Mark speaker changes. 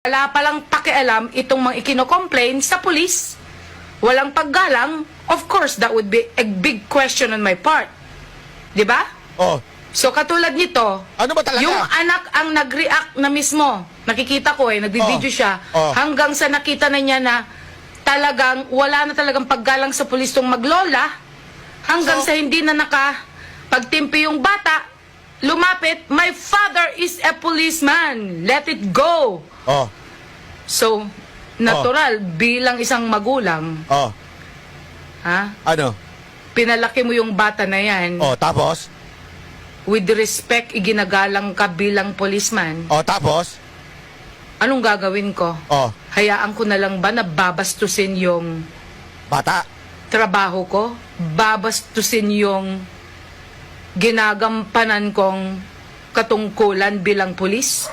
Speaker 1: Wala palang pakialam itong mga ikino-complain sa pulis. Walang paggalang. Of course, that would be a big question on my part. Di ba?
Speaker 2: Oh,
Speaker 1: So katulad nito,
Speaker 2: Ano ba talaga?
Speaker 1: yung anak ang nag-react na mismo. Nakikita ko eh, nagbi-video
Speaker 2: Oh.
Speaker 1: siya.
Speaker 2: Oh.
Speaker 1: Hanggang sa nakita na niya na talagang wala na talagang paggalang sa pulis tong maglola. Hanggang
Speaker 2: So-
Speaker 1: sa hindi na naka pagtimpi yung bata, lumapit, my father is a policeman. Let it go.
Speaker 2: oh,
Speaker 1: So, natural, bilang isang magulang,
Speaker 2: oh.
Speaker 1: ha,
Speaker 2: Ano?
Speaker 1: pinalaki mo yung bata na yan,
Speaker 2: Oh, tapos?
Speaker 1: with respect, iginagalang ka bilang policeman,
Speaker 2: Oh, tapos?
Speaker 1: anong gagawin ko?
Speaker 2: Oh,
Speaker 1: Hayaan ko na lang ba na babastusin yung
Speaker 2: bata.
Speaker 1: trabaho ko? Babastusin yung ginagampanan kong katungkulan bilang pulis?